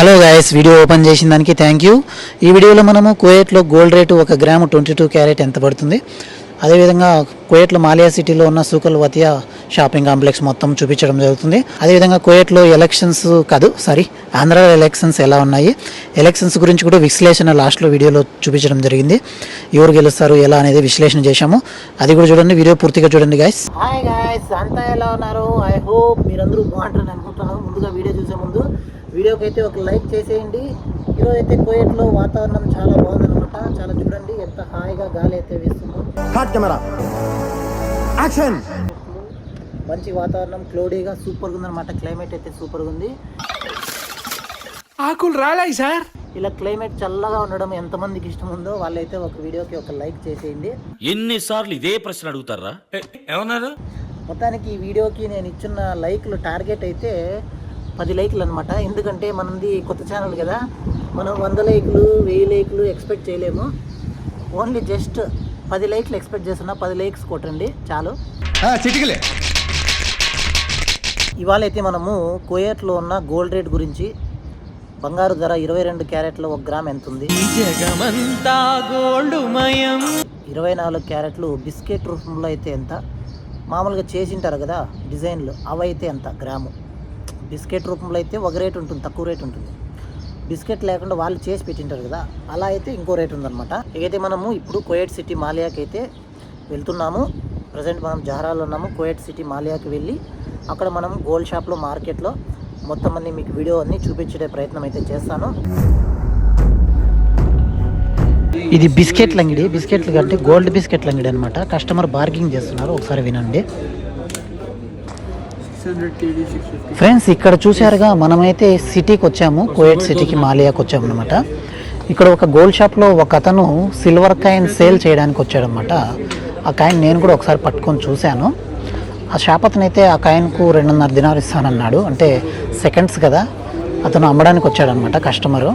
Hello guys video open చేసిన దానికి thank you ఈ వీడియోలో మనము కువైట్లో గోల్డ్ రేటు ఒక గ్రాము ట్వంటీ టూ క్యారెట్ ఎంత పడుతుంది? అదేవిధంగా కువైట్లో మాలియా సిటీలో ఉన్న సూకల్ వతియా షాపింగ్ కాంప్లెక్స్ మొత్తం చూపించడం జరుగుతుంది. అదేవిధంగా కువైట్లో ఎలక్షన్స్ కాదు సారీ ఆంధ్ర ఎలక్షన్స్ ఎలా ఉన్నాయి? ఎలక్షన్స్ గురించి కూడా విశ్లేషణ లాస్ట్లో వీడియోలో చూపించడం జరిగింది. ఎవరు గెలుస్తారు ఎలా అనేది విశ్లేషణ చేశాము. అది కూడా చూడండి వీడియో పూర్తిగా చూడండి గాయస్ హాయ్ గాయస్ అంతా ఎలా ఉన్నారు? ఐ హోప్ మీరందరూ బాగుంటారని అనుకుంటున్నాను. ముందుగా వీడియో చూసే ముందు వీడియోకి అయితే ఒక లైక్ చేసేయండి. ఈరోజు అయితే కోయట్లో వాతావరణం చాలా బాగుందన్నమాట. చాలా చూడండి ఎంత హాయిగా గాలి అయితే వీస్తుందో. మంచి వాతావరణం క్లౌడీగా సూపర్గా ఉందన్నమాట క్లైమేట్ అయితే సూపర్గా ఉంది ఆకులు రాలాయి సార్. ఇలా క్లైమేట్ చల్లగా ఉండడం ఎంతమందికి ఇష్టం ఉందో వాళ్ళైతే ఒక వీడియోకి ఒక లైక్ చేసేయండి. ఎన్నిసార్లు ఇదే ప్రశ్న అడుగుతారా? ఏమన్నారు? మొత్తానికి ఈ వీడియోకి నేను ఇచ్చిన లైక్లు టార్గెట్ అయితే పది లైక్లు అనమాట ఎందుకంటే మనది కొత్త ఛానల్ కదా. మనం వంద లైక్లు వెయ్యి లైక్లు ఎక్స్పెక్ట్ చేయలేము. ఓన్లీ జస్ట్ పది లైక్లు ఎక్స్పెక్ట్ చేస్తున్నా. పది లైక్స్ కొట్టండి. చాలు. చిటికలే. ఇవాళ అయితే మనము కోయట్లో ఉన్న గోల్డ్ రేట్ గురించి. బంగారు ధర ఇరవై రెండు క్యారెట్లు ఒక గ్రామ్ ఎంత ఉంది జగమంతా గోల్డుమయం ఇరవై నాలుగు క్యారెట్లు బిస్కెట్ రూపంలో అయితే ఎంత? మామూలుగా చేసింటారు కదా డిజైన్లు. అవి అయితే ఎంత? గ్రాము. బిస్కెట్ రూపంలో అయితే ఒక రేట్ ఉంటుంది తక్కువ రేట్ ఉంటుంది. బిస్కెట్ లేకుండా వాళ్ళు చేసి పెట్టింటారు కదా అలా అయితే ఇంకో రేట్ ఉందన్నమాట. ఇకైతే మనము ఇప్పుడు కోయట్ సిటీ మాలియాకి అయితే వెళ్తున్నాము. ప్రజెంట్ మనం జహరాలో ఉన్నాము కోయట్ సిటీ మాలియాకి వెళ్ళి అక్కడ మనం గోల్డ్ షాప్లో మార్కెట్లో మొత్తం అన్ని మీకు వీడియో అన్ని చూపించే ప్రయత్నం అయితే చేస్తాను. ఇది బిస్కెట్ల అంగడి బిస్కెట్లు కంటే గోల్డ్ బిస్కెట్ల అంగడి అనమాట కస్టమర్ బార్గింగ్ చేస్తున్నారు. ఒకసారి వినండి. ఫ్రెండ్స్ ఇక్కడ చూశారుగా మనమైతే సిటీకి వచ్చాము కోయట్ సిటీకి మాలియాకి వచ్చాము అనమాట ఇక్కడ ఒక గోల్డ్ షాప్లో ఒక అతను సిల్వర్ కాయిన్ సేల్ చేయడానికి వచ్చాడనమాట ఆ కాయిన్ నేను కూడా ఒకసారి పట్టుకొని చూశాను. ఆ షాప్ అతను అయితే ఆ కాయిన్కు రెండున్నర దినాలు ఇస్తానన్నాడు. అంటే సెకండ్స్ కదా. అతను అమ్మడానికి వచ్చాడనమాట కస్టమరు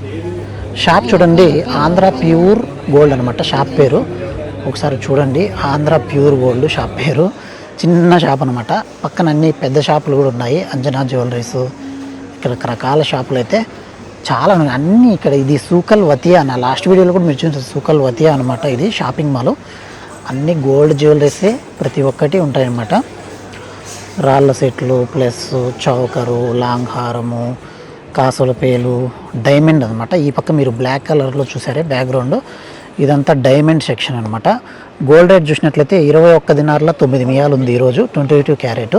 షాప్ చూడండి ఆంధ్ర ప్యూర్ గోల్డ్ అనమాట షాప్ పేరు. ఒకసారి చూడండి ఆంధ్ర ప్యూర్ గోల్డ్ షాప్ పేరు. చిన్న షాప్ అనమాట పక్కన అన్ని పెద్ద షాపులు కూడా ఉన్నాయి. అంజనా జ్యువెలరీస్ ఇక్కడ రకరకాల షాపులు అయితే చాలా ఉన్నాయి. అన్నీ ఇక్కడ ఇది సూకల్ వతియా నా లాస్ట్ వీడియోలో కూడా మీరు చూసారు సూకల్ వతియా అనమాట ఇది షాపింగ్ మాల్. అన్ని గోల్డ్ జ్యువెలరీసే ప్రతి ఒక్కటి ఉంటాయన్నమాట. రాళ్ళ సెట్లు ప్లస్ చౌకరు లాంగ్ హారము కాసుల పేలు డైమండ్ అనమాట ఈ పక్క మీరు బ్లాక్ కలర్లో చూసారే బ్యాక్గ్రౌండ్. ఇదంతా డైమండ్ సెక్షన్ అనమాట గోల్డ్ రేట్ చూసినట్లయితే ఇరవై ఒక్క దినార్ల తొమ్మిది మియాలు ఉంది ఈరోజు twenty two carat.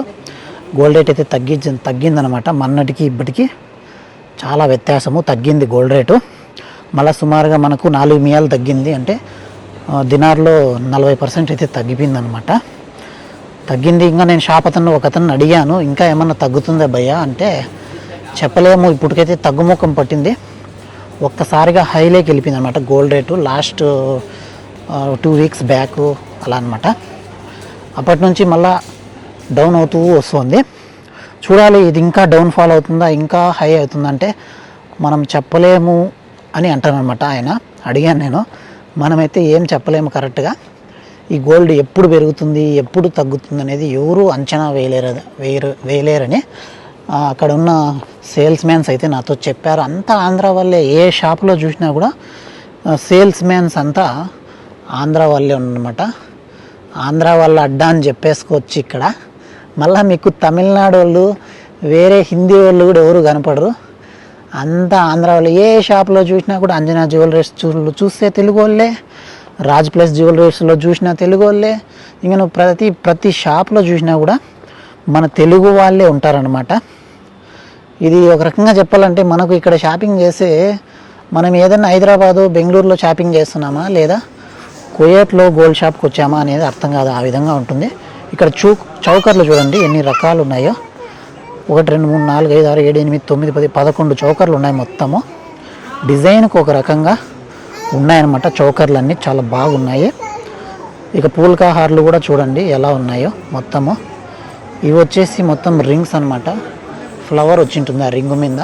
Gold rate అయితే తగ్గించి తగ్గిందనమాట మన్నటికి ఇప్పటికి చాలా వ్యత్యాసము తగ్గింది గోల్డ్ రేటు. మళ్ళీ సుమారుగా మనకు నాలుగు మియాలు తగ్గింది అంటే దినార్లో నలభై పర్సెంట్ అయితే తగ్గిపోయిందనమాట తగ్గింది ఇంకా నేను షాప్ అతను ఒక అతను అడిగాను ఇంకా ఏమన్నా తగ్గుతుందా భయ్యా? అంటే చెప్పలేము ఇప్పటికైతే తగ్గుముఖం పట్టింది. ఒక్కసారిగా హైలోకి వెళ్ళిపోయింది అనమాట gold rate last two weeks back అలా అనమాట అప్పటి నుంచి మళ్ళా డౌన్ అవుతూ వస్తుంది. చూడాలి ఇది ఇంకా డౌన్ ఫాల్ అవుతుందా ఇంకా హై అవుతుందంటే మనం చెప్పలేము అని అంటానమాట ఆయన. అడిగాను నేను. మనమైతే ఏం చెప్పలేము కరెక్ట్గా. ఈ గోల్డ్ ఎప్పుడు పెరుగుతుంది ఎప్పుడు తగ్గుతుంది అనేది ఎవరు అంచనా వేయలేరు వేయరు వేయలేరని. అక్కడ ఉన్న సేల్స్ మ్యాన్స్ అయితే నాతో చెప్పారు. అంతా ఆంధ్ర వాళ్ళే ఏ షాప్లో చూసినా కూడా సేల్స్ మ్యాన్స్ అంతా ఆంధ్ర వాళ్ళే ఉన్నమాట. ఆంధ్ర వాళ్ళ అడ్డా అని చెప్పేసుకోవచ్చు ఇక్కడ. మళ్ళీ మీకు తమిళనాడు వాళ్ళు వేరే హిందీ వాళ్ళు కూడా ఎవరు కనపడరు. అంతా ఆంధ్ర వాళ్ళు. ఏ షాప్లో చూసినా కూడా అంజనా జ్యువెలరీస్ చూ చూస్తే తెలుగు వాళ్ళే. రాజ్ ప్లస్ జ్యువెలరీస్లో చూసినా తెలుగు వాళ్ళే. ఇంకా ప్రతి ప్రతి షాప్లో చూసినా కూడా మన తెలుగు వాళ్ళే ఉంటారనమాట ఇది ఒక రకంగా చెప్పాలంటే మనకు ఇక్కడ షాపింగ్ చేస్తే మనం ఏదైనా హైదరాబాదు బెంగళూరులో షాపింగ్ చేస్తున్నామా లేదా కుయేట్లో గోల్డ్ షాప్కి వచ్చామా అనేది అర్థం కాదు. ఆ విధంగా ఉంటుంది. ఇక్కడ చూ చౌకర్లు చూడండి ఎన్ని రకాలు ఉన్నాయో. ఒకటి రెండు మూడు నాలుగు ఐదు ఆరు ఏడు ఎనిమిది తొమ్మిది పది పదకొండు చౌకర్లు ఉన్నాయి మొత్తము. డిజైన్కి ఒక రకంగా ఉన్నాయన్నమాట చౌకర్లు అన్నీ చాలా బాగున్నాయి. ఇక పూల్కాహార్లు కూడా చూడండి ఎలా ఉన్నాయో మొత్తము. ఇవి వచ్చేసి మొత్తం రింగ్స్ అన్నమాట. ఫ్లవర్ వచ్చింటుంది ఆ రింగ్ మీద.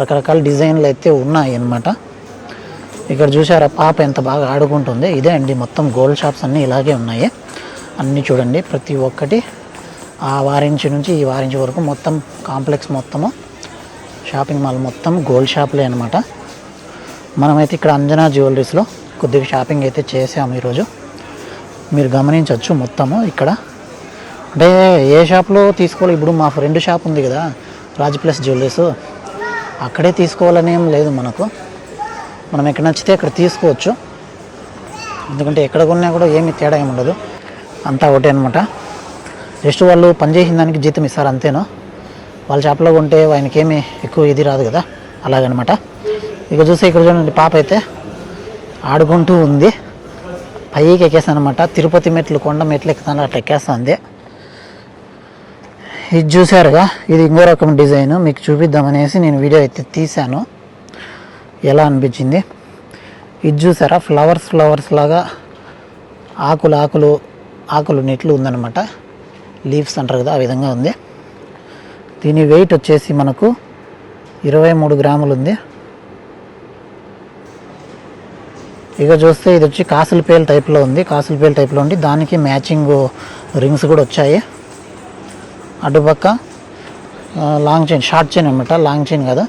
రకరకాల డిజైన్లు అయితే ఉన్నాయి అన్నమాట. ఇక్కడ చూసారా పాప ఎంత బాగా ఆడుకుంటుంది. ఇదే అండి మొత్తం గోల్డ్ షాప్స్ అన్నీ ఇలాగే ఉన్నాయి. అన్నీ చూడండి ప్రతి ఒక్కటి ఆ వారించి నుంచి ఈ వారించి వరకు మొత్తం కాంప్లెక్స్ మొత్తము. షాపింగ్ మాల్ మొత్తం గోల్డ్ షాప్లే అనమాట మనమైతే ఇక్కడ అంజనా జ్యువెలరీస్లో కొద్దిగా షాపింగ్ అయితే చేసాము ఈరోజు. మీరు గమనించవచ్చు మొత్తము ఇక్కడ. అంటే ఏ షాప్లో తీసుకోవాలి? ఇప్పుడు మా ఫ్రెండ్ షాప్ ఉంది కదా రాజ్ ప్లస్ జ్యువెలరీస్. అక్కడే తీసుకోవాలని ఏం లేదు మనకు. మనం ఎక్కడ నచ్చితే అక్కడ తీసుకోవచ్చు. ఎందుకంటే ఎక్కడ కొన్నా కూడా ఏమి తేడా ఏమి ఉండదు. అంతా ఒకటే అనమాట జస్ట్ వాళ్ళు పనిచేసిన దానికి జీతం ఇస్తారు అంతేను? వాళ్ళ షాప్లో కొంటే ఆయనకి ఏమి ఎక్కువ ఇది రాదు కదా. అలాగనమాట. ఇక చూస్తే ఇక్కడ చూడండి పాప అయితే ఆడుకుంటూ ఉంది. పైకి ఎక్కేస్తాను అనమాట తిరుపతి మెట్లు కొండ మెట్లు ఎక్కుతాను అట్లా ఎక్కేస్తుంది. ఇది చూసారుగా ఇది ఇంకో రకం డిజైన్. మీకు చూపిద్దామనేసి నేను వీడియో అయితే తీశాను. ఎలా అనిపించింది? ఇది చూసారా? ఫ్లవర్స్ ఫ్లవర్స్ లాగా ఆకులు ఆకులు ఆకులు నెట్లు ఉందన్నమాట. లీవ్స్ అంటారు కదా ఆ విధంగా ఉంది. దీని వెయిట్ వచ్చేసి మనకు ఇరవై మూడు గ్రాములు ఉంది. ఇక చూస్తే ఇది వచ్చి కాసులపేల్ టైప్లో ఉంది. కాసులపేల్ టైప్లో ఉంది దానికి మ్యాచింగ్ రింగ్స్ కూడా వచ్చాయి. అటుపక్క లాంగ్ చైన్ షార్ట్ చైన్ అనమాట లాంగ్ చైన్ కదా.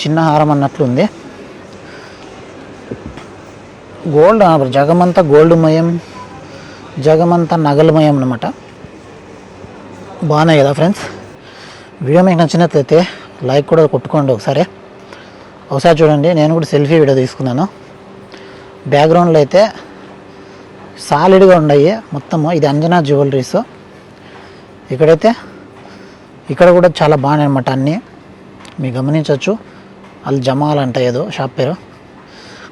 చిన్న హారం అన్నట్లుంది. గోల్డ్ జగమంతా గోల్డ్మయం జగమంతా నగలమయం అనమాట బాగున్నాయి కదా ఫ్రెండ్స్ వీడియో మీకు నచ్చినట్లయితే లైక్ కూడా కొట్టుకోండి ఒకసారి. ఒకసారి చూడండి నేను కూడా సెల్ఫీ వీడియో తీసుకున్నాను. బ్యాక్గ్రౌండ్లో అయితే సాలిడ్గా ఉన్నాయి. మొత్తము ఇది అంజనా జ్యువెలరీస్ ఇక్కడైతే ఇక్కడ కూడా చాలా బాగున్నాయి అనమాట అన్నీ. మీరు గమనించవచ్చు. వాళ్ళు జమాల్ అంట ఏదో షాప్ పేరు.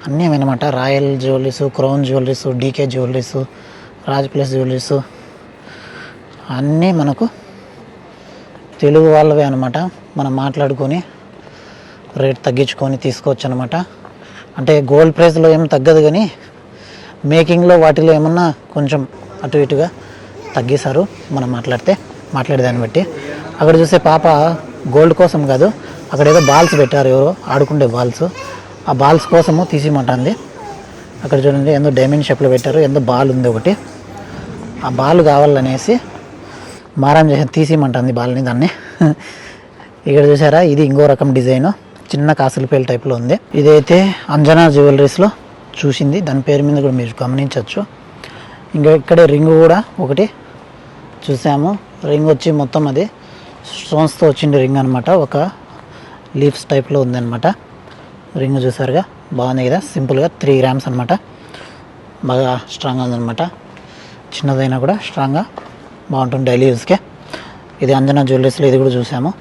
అన్నీ అనమాట royal jewelleries crown jewelleries DK jewelleries Raj plus jewelleries అన్నీ మనకు తెలుగు వాళ్ళవే అనమాట మనం మాట్లాడుకొని రేట్ తగ్గించుకొని తీసుకోవచ్చు అనమాట అంటే గోల్డ్ ప్రైస్లో ఏం తగ్గదు కానీ మేకింగ్లో వాటిలో ఏమన్నా కొంచెం అటు ఇటుగా తగ్గిస్తారు మనం మాట్లాడితే మాట్లాడేదాన్ని బట్టి. అక్కడ చూసే పాప గోల్డ్ కోసం కాదు అక్కడ ఏదో బాల్స్ పెట్టారు ఎవరో ఆడుకుండే బాల్స్. ఆ బాల్స్ కోసము తీసిమంటుంది. అక్కడ చూడండి ఎంతో డైమండ్ షేప్లో పెట్టారు ఎంతో బాల్ ఉంది ఒకటి. ఆ బాల్ కావాలనేసి మారం చేసి తీసిమంటుంది బాల్ని దాన్ని. ఇక్కడ చూసారా ఇది ఇంకో రకం డిజైన్. చిన్న కాసులపేల టైప్లో ఉంది. ఇదైతే అంజనా జ్యువెలరీస్లో చూసింది. దాని పేరు మీద కూడా మీరు గమనించవచ్చు ఇంకా ఇక్కడే రింగ్ కూడా ఒకటి. చూసాము. రింగ్ వచ్చి మొత్తం అది. స్టోన్స్తో వచ్చింది రింగ్ అనమాట ఒక లీవ్స్ టైప్లో ఉందన్నమాట. రింగ్ చూసారుగా? బాగుంది కదా? సింపుల్గా త్రీ గ్రామ్స్ అనమాట బాగా స్ట్రాంగ్గా ఉందన్నమాట. చిన్నదైనా కూడా స్ట్రాంగ్గా బాగుంటుంది డైలీ యూస్కే ఇది అంజనా జ్యువెలరీస్లో ఇది కూడా చూసాము.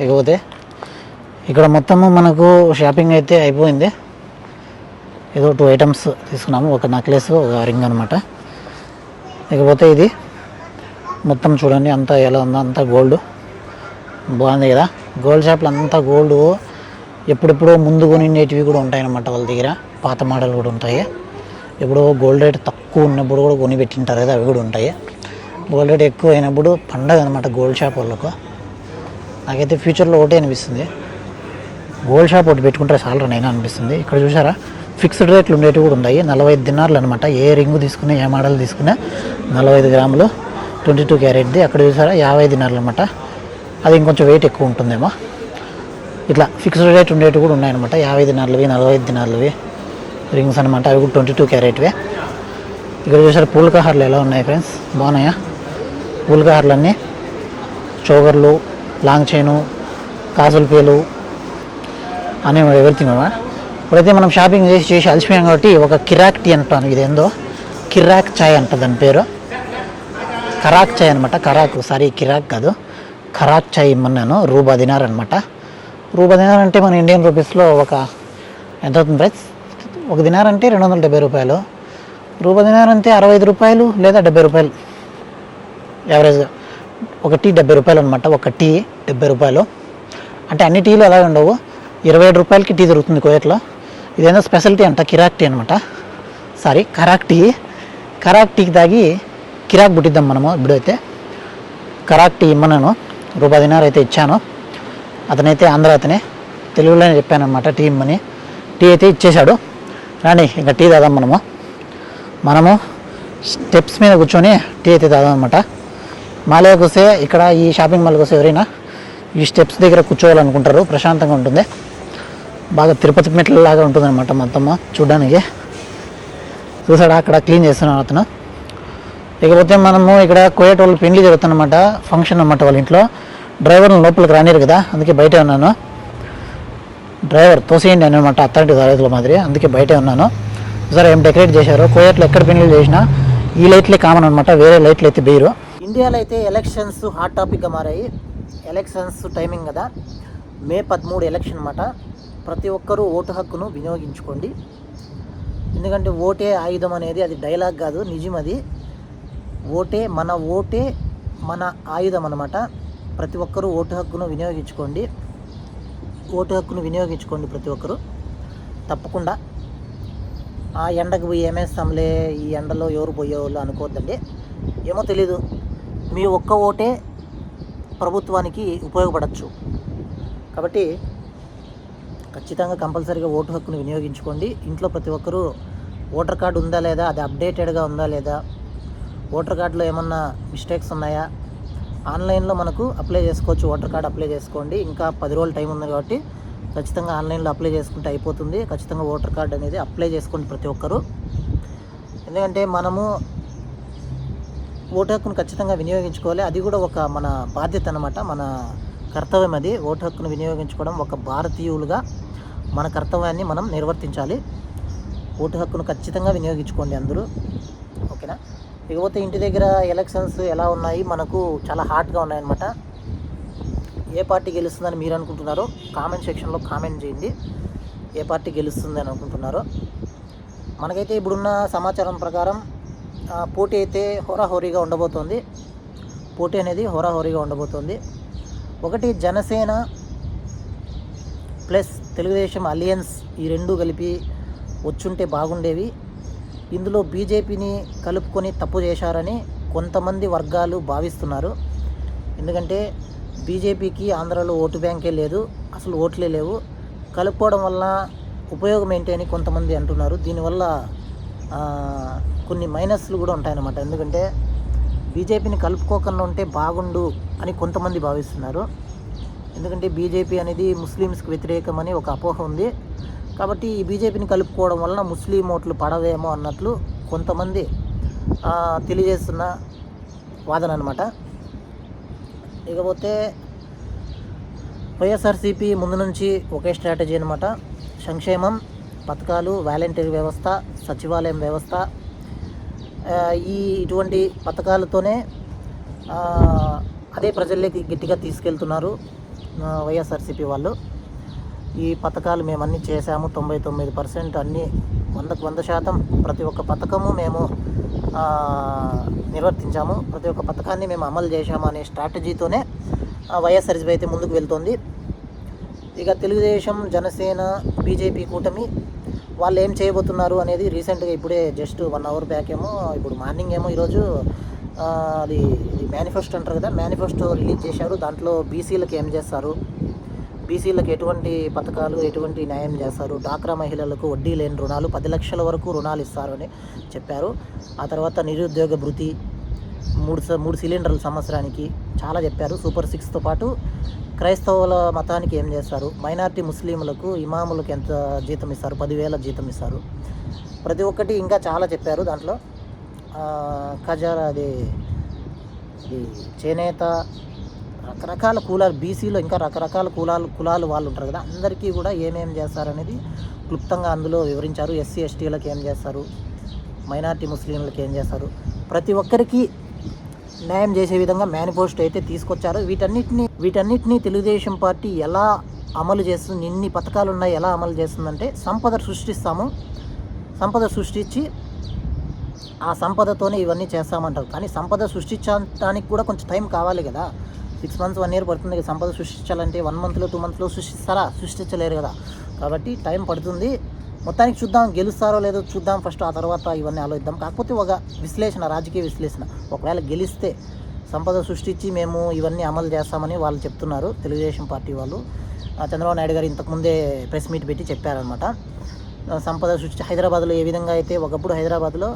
ఇకపోతే ఇక్కడ మొత్తము మనకు షాపింగ్ అయితే అయిపోయింది. ఏదో టూ ఐటమ్స్ తీసుకున్నాము. ఒక నెక్లెస్ ఒక రింగ్ అనమాట ఇకపోతే ఇది మొత్తం చూడండి అంతా ఎలా ఉందో అంతా గోల్డ్ బాగుంది కదా? గోల్డ్ షాప్లో అంతా గోల్డ్ ఎప్పుడెప్పుడో ముందు కొనిండేటివి కూడా ఉంటాయన్నమాట వాళ్ళ దగ్గర. పాత మోడల్ కూడా ఉంటాయి. ఎప్పుడో గోల్డ్ రేట్ తక్కువ ఉన్నప్పుడు కూడా కొని పెట్టింటారు కదా అవి కూడా ఉంటాయి. గోల్డ్ రేట్ ఎక్కువ అయినప్పుడు పండగ అనమాట గోల్డ్ షాప్ వాళ్ళకు. నాకైతే ఫ్యూచర్లో ఒకటే అనిపిస్తుంది. గోల్డ్ షాప్ ఒకటి పెట్టుకుంటే సాలరీ నైనా అనిపిస్తుంది. ఇక్కడ చూసారా? ఫిక్స్డ్ రేట్లు ఉండేటివి కూడా ఉన్నాయి నలభై ఐదు దినార్లు అనమాట ఏ రింగు తీసుకున్నా ఏ మోడల్ తీసుకున్నా నలభై ఐదు గ్రాములు. ట్వంటీ టూ క్యారెట్ది. అక్కడ చూసారా? యాభై దినాలు అనమాట అది ఇంకొంచెం వెయిట్ ఎక్కువ ఉంటుందేమో. ఇట్లా ఫిక్స్డ్ రేట్ ఉండేవి కూడా ఉన్నాయన్నమాట. యాభై దినార్లవి నలభై ఐదు దినార్లవి రింగ్స్ అనమాట అవి కూడా ట్వంటీ టూ క్యారెట్వే. ఇక్కడ చూసారా? పూలకహార్లు ఎలా ఉన్నాయి ఫ్రెండ్స్ బాగున్నాయా? పూలకహార్లన్నీ అన్నీ చోగర్లు లాంగ్ చైను కాసుల పేలు అనే ఎవ్రీథింగ్ అన్నమాట ఇప్పుడైతే మనం షాపింగ్ చేసి చేసి అలసిపోయాం కాబట్టి ఒక కిరాక్ టీ అంటాను. ఇదేందో? కిరాక్ చాయ్ అంట దాని పేరు. కరాక్ చాయ్ అనమాట కరాక్ సారీ కిరాక్ కాదు. కరాక్ చాయ్ ఇమ్మన్నాను రూబా దినార్ అనమాట రూబా దినార్ అంటే మన ఇండియన్ రూపీస్లో ఒక ఎంత అవుతుంది ప్రైస్? ఒక దినార్ అంటే రెండు వందల డెబ్బై రూపాయలు. రూబా దినార్ అంటే అరవై ఐదు రూపాయలు లేదా డెబ్బై రూపాయలు? యావరేజ్గా. ఒక టీ డెబ్బై రూపాయలు అనమాట ఒక టీ డెబ్బై రూపాయలు. అంటే అన్ని టీలు అలాగే ఉండవు? ఇరవై ఏడు రూపాయలకి టీ దొరుకుతుంది కోయట్లో. ఇదేందో స్పెషాలిటీ అంట కిరాక్ టీ అనమాట సారీ కరాక్ టీ. కరాక్ టీకి తాగి కిరాక్ పుట్టిద్దాం మనము. ఇప్పుడైతే కరాక్ టీ ఇమ్మన్నాను. రూపాయి దినారు అయితే ఇచ్చాను. అతనైతే ఆంధ్ర అతనే. తెలుగులోనే చెప్పాను అనమాట టీ ఇమ్మని. టీ అయితే ఇచ్చేశాడు. రాని ఇంకా టీ తాదాం మనము. మనము స్టెప్స్ మీద కూర్చొని టీ అయితే తాదాం అనమాట మాలయాకి వస్తే ఇక్కడ ఈ షాపింగ్ మాల్కి వస్తే ఎవరైనా ఈ స్టెప్స్ దగ్గర కూర్చోవాలనుకుంటారు. ప్రశాంతంగా ఉంటుంది. బాగా తిరుపతి మెట్ల లాగా ఉంటుంది మొత్తం చూడడానికి. చూసాడా? అక్కడ క్లీన్ చేస్తున్నాడు అతను. ఇకపోతే మనము ఇక్కడ కోయేట వాళ్ళు పెళ్ళి జరుగుతుందన్నమాట ఫంక్షన్ అన్నమాట వాళ్ళ ఇంట్లో. డ్రైవర్ని లోపలికి రానిరు కదా అందుకే బయటే ఉన్నాను. డ్రైవర్ తోసేయండి అనమాట అత్తంటి తరగతుల మాదిరి అందుకే బయటే ఉన్నాను. సరే ఏం డెకరేట్ చేశారు కోయట్లో ఎక్కడ పెళ్ళి చేసినా ఈ లైట్లే కామన్ అనమాట వేరే లైట్లు అయితే బీరు ఇండియాలో అయితే ఎలక్షన్స్ హాట్ టాపిక్గా మారాయి. ఎలక్షన్స్ టైమింగ్ కదా మే పదమూడు ఎలక్షన్ అనమాట ప్రతి ఒక్కరూ ఓటు హక్కును వినియోగించుకోండి. ఎందుకంటే ఓటే ఆయుధం అనేది అది డైలాగ్ కాదు నిజం అది. ఓటే మన ఓటే మన ఆయుధం అన్నమాట. ప్రతి ఒక్కరూ ఓటు హక్కును వినియోగించుకోండి. ఓటు హక్కును వినియోగించుకోండి ప్రతి ఒక్కరూ. తప్పకుండా. ఆ ఎండకు పోయి ఏమేస్తాంలే? ఈ ఎండలో ఎవరు పోయేవాళ్ళు అనుకోవద్దండి. ఏమో తెలీదు. మీ ఒక్క ఓటే ప్రభుత్వానికి ఉపయోగపడచ్చు. కాబట్టి ఖచ్చితంగా కంపల్సరీగా ఓటు హక్కును వినియోగించుకోండి. ఇంట్లో ప్రతి ఒక్కరూ ఓటర్ కార్డు ఉందా లేదా? అది అప్డేటెడ్గా ఉందా లేదా? ఓటర్ కార్డులో ఏమన్నా మిస్టేక్స్ ఉన్నాయా? ఆన్లైన్లో మనకు అప్లై చేసుకోవచ్చు. ఓటర్ కార్డు అప్లై చేసుకోండి. ఇంకా పది రోజులు టైం ఉంది కాబట్టి ఖచ్చితంగా ఆన్లైన్లో అప్లై చేసుకుంటే అయిపోతుంది. ఖచ్చితంగా ఓటర్ కార్డు అనేది అప్లై చేసుకోండి ప్రతి ఒక్కరూ. ఎందుకంటే మనము ఓటు హక్కును ఖచ్చితంగా వినియోగించుకోవాలి. అది కూడా ఒక మన బాధ్యత అనమాట మన కర్తవ్యం అది. ఓటు హక్కును వినియోగించుకోవడం ఒక భారతీయులుగా మన కర్తవ్యాన్ని మనం నిర్వర్తించాలి. ఓటు హక్కును ఖచ్చితంగా వినియోగించుకోండి అందరూ. ఓకేనా? ఇకపోతే ఇంటి దగ్గర ఎలక్షన్స్ ఎలా ఉన్నాయి? మనకు చాలా హాట్గా ఉన్నాయన్నమాట. ఏ పార్టీ గెలుస్తుందని మీరు అనుకుంటున్నారో కామెంట్ సెక్షన్లో కామెంట్ చేయండి. ఏ పార్టీ గెలుస్తుంది అని అనుకుంటున్నారో. మనకైతే ఇప్పుడున్న సమాచారం ప్రకారం పోటీ అయితే హోరాహోరీగా ఉండబోతోంది. పోటీ అనేది హోరాహోరీగా ఉండబోతోంది. ఒకటి జనసేన ప్లస్ తెలుగుదేశం అలియన్స్ ఈ రెండు కలిపి వచ్చుంటే బాగుండేవి. ఇందులో బీజేపీని కలుపుకొని తప్పు చేశారని కొంతమంది వర్గాలు భావిస్తున్నారు. ఎందుకంటే బీజేపీకి ఆంధ్రాలో ఓటు బ్యాంకే లేదు అసలు ఓట్లే లేవు. కలుపుకోవడం వల్ల ఉపయోగం ఏంటి అని కొంతమంది అంటున్నారు. దీనివల్ల కొన్ని మైనస్లు కూడా ఉంటాయన్నమాట. ఎందుకంటే బీజేపీని కలుపుకోకుండా ఉంటే బాగుండు అని కొంతమంది భావిస్తున్నారు. ఎందుకంటే బీజేపీ అనేది ముస్లిమ్స్కి వ్యతిరేకమని ఒక అపోహ ఉంది. కాబట్టి ఈ బీజేపీని కలుపుకోవడం వలన ముస్లిం ఓట్లు పడవేమో అన్నట్లు కొంతమంది తెలియజేస్తున్న వాదన అనమాట ఇకపోతే వైఎస్ఆర్సీపీ ముందు నుంచి ఒకే స్ట్రాటజీ అనమాట సంక్షేమం పథకాలు వాలంటీర్ వ్యవస్థ సచివాలయం వ్యవస్థ ఈ ఇటువంటి పథకాలతోనే అదే ప్రజల్లోకి గట్టిగా తీసుకెళ్తున్నారు వైఎస్ఆర్సీపీ వాళ్ళు. ఈ పథకాలు మేము అన్నీ చేశాము. తొంభై తొమ్మిది పర్సెంట్ అన్నీ వందకు వంద శాతం ప్రతి ఒక్క పథకము మేము నిర్వర్తించాము. ప్రతి ఒక్క పథకాన్ని మేము అమలు చేశాము అనే స్ట్రాటజీతోనే వైఎస్ఆర్సీపీ అయితే ముందుకు వెళ్తుంది. ఇక తెలుగుదేశం జనసేన బీజేపీ కూటమి వాళ్ళు ఏం చేయబోతున్నారు అనేది రీసెంట్గా ఇప్పుడే జస్ట్ వన్ అవర్ బ్యాక్ ఏమో ఇప్పుడు మార్నింగ్ ఏమో ఈరోజు అది మేనిఫెస్టో అంటారు కదా మేనిఫెస్టో రిలీజ్ చేశారు. దాంట్లో బీసీలకు ఏం చేస్తారు? బీసీలకు ఎటువంటి పథకాలు ఎటువంటి న్యాయం చేస్తారు? డాక్రా మహిళలకు వడ్డీ లేని రుణాలు పది లక్షల వరకు రుణాలు ఇస్తారు అని చెప్పారు. ఆ తర్వాత నిరుద్యోగ భృతి మూడు మూడు సిలిండర్ల సంవత్సరానికి చాలా చెప్పారు. సూపర్ సిక్స్తో పాటు క్రైస్తవుల మతానికి ఏం చేస్తారు? మైనార్టీ ముస్లింలకు ఇమాములకు ఎంత జీతం ఇస్తారు? పదివేల జీతం ఇస్తారు. ప్రతి ఒక్కటి ఇంకా చాలా చెప్పారు దాంట్లో. ఆ, ఖజానా అది ఇది చేనేత రకరకాల కులాలు బీసీలో ఇంకా రకరకాల కులాలు కులాలు వాళ్ళు ఉంటారు కదా అందరికీ కూడా ఏమేం చేస్తారనేది క్లుప్తంగా అందులో వివరించారు. ఎస్సీ ఎస్టీలకు ఏం చేస్తారు? మైనార్టీ ముస్లింలకు ఏం చేస్తారు? ప్రతి ఒక్కరికి న్యాయం చేసే విధంగా మేనిఫెస్టో అయితే తీసుకొచ్చారు. వీటన్నిటిని వీటన్నిటినీ తెలుగుదేశం పార్టీ ఎలా అమలు చేస్తుంది ఇన్ని పథకాలు ఉన్నాయి ఎలా అమలు చేస్తుందంటే సంపద సృష్టిస్తాము. సంపద సృష్టించి ఆ సంపదతోనే ఇవన్నీ చేస్తామంటారు. కానీ సంపద సృష్టించడానికి కూడా కొంచెం టైం కావాలి కదా. సిక్స్ మంత్స్ వన్ ఇయర్ పడుతుంది సంపద సృష్టించాలంటే వన్ మంత్లో టూ మంత్లో సృష్టిస్తారా? సృష్టించలేరు కదా. కాబట్టి టైం పడుతుంది. మొత్తానికి చూద్దాం గెలుస్తారో లేదో చూద్దాం ఫస్ట్. ఆ తర్వాత ఇవన్నీ ఆలోచిద్దాం. కాకపోతే ఒక విశ్లేషణ రాజకీయ విశ్లేషణ. ఒకవేళ గెలిస్తే సంపద సృష్టించి మేము ఇవన్నీ అమలు చేస్తామని వాళ్ళు చెప్తున్నారు తెలుగుదేశం పార్టీ వాళ్ళు. చంద్రబాబు నాయుడు గారు ఇంతకుముందే ప్రెస్ మీట్ పెట్టి చెప్పారనమాట సంపద సృష్టి హైదరాబాద్లో ఏ విధంగా అయితే ఒకప్పుడు హైదరాబాద్లో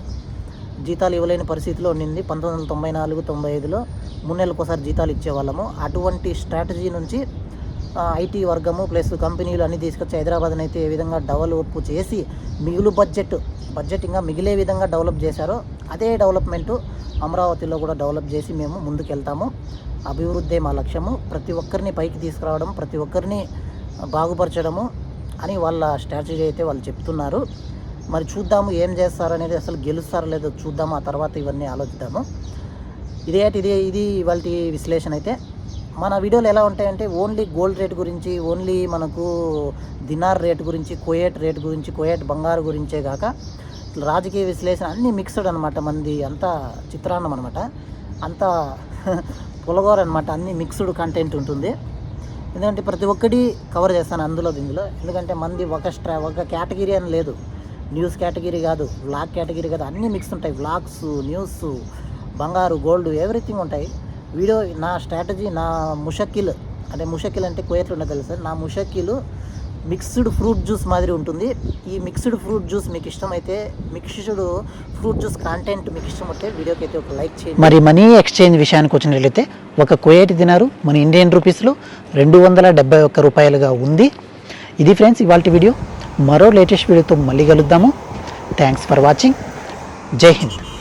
జీతాలు ఇవ్వలేని పరిస్థితిలో ఉండింది. పంతొమ్మిది వందల తొంభై నాలుగు తొంభై ఐదులో మూడు నెలలకు ఒకసారి జీతాలు ఇచ్చేవాళ్ళము. అటువంటి స్ట్రాటజీ నుంచి ఐటీ వర్గము ప్లస్ కంపెనీలు అన్నీ తీసుకొచ్చి హైదరాబాద్ని అయితే ఏ విధంగా డెవలప్ చేసి మిగులు బడ్జెట్ బడ్జెట్ ఇంకా మిగిలే విధంగా డెవలప్ చేశారో అదే డెవలప్మెంటు అమరావతిలో కూడా డెవలప్ చేసి మేము ముందుకెళ్తాము. అభివృద్ధి మా లక్ష్యము. ప్రతి ఒక్కరిని పైకి తీసుకురావడం ప్రతి ఒక్కరిని బాగుపరచడము అని వాళ్ళ స్ట్రాటజీ అయితే వాళ్ళు చెప్తున్నారు. మరి చూద్దాము ఏం చేస్తారు అనేది అసలు గెలుస్తారో లేదో చూద్దాము ఆ తర్వాత ఇవన్నీ ఆలోచిద్దాము. ఇదే ఇది ఇది ఇవాళ విశ్లేషణ అయితే. మన వీడియోలు ఎలా ఉంటాయంటే ఓన్లీ గోల్డ్ రేట్ గురించి ఓన్లీ మనకు దినార్ రేట్ గురించి కోయేట్ రేట్ గురించి కోయేట్ బంగారు గురించే కాక రాజకీయ విశ్లేషణ అన్నీ మిక్స్డ్ అనమాట మంది అంతా చిత్రాన్నం అనమాట అంతా పులగోర అనమాట అన్ని మిక్స్డ్ కంటెంట్ ఉంటుంది. ఎందుకంటే ప్రతి ఒక్కటి కవర్ చేస్తాను అందులో దీనిలో ఎందుకంటే మంది ఒక స్ట్రా ఒక కేటగిరీ అని లేదు. న్యూస్ కేటగిరీ కాదు వ్లాగ్ కేటగిరీ కాదు అన్నీ మిక్స్ ఉంటాయి. వ్లాగ్స్ న్యూస్ బంగారు గోల్డ్ ఎవ్రీథింగ్ ఉంటాయి. వీడియో నా స్ట్రాటజీ నా ముషకిల్ అంటే ముషకిల్ అంటే కోయట్లు ఉన్నది తెలుసు? నా ముషకిలు మిక్స్డ్ ఫ్రూట్ జ్యూస్ మాదిరి ఉంటుంది. ఈ మిక్స్డ్ ఫ్రూట్ జ్యూస్ మీకు ఇష్టమైతే మిక్స్డ్ ఫ్రూట్ జ్యూస్ కాంటెంట్ మీకు ఇష్టం ఉంటే వీడియోకి అయితే ఒక లైక్ చేయండి. మరి మనీ ఎక్స్చేంజ్ విషయానికి వచ్చినట్లయితే ఒక కోయేటి దినారు మన ఇండియన్ రూపీస్లో రెండు వందల డెబ్బై ఒక్క రూపాయలుగా ఉంది. ఇది ఫ్రెండ్స్ ఇవాళ వీడియో మరో లేటెస్ట్ వీడియోతో మళ్ళీ కలుద్దాము. థ్యాంక్స్ ఫర్ వాచింగ్ జై హింద్.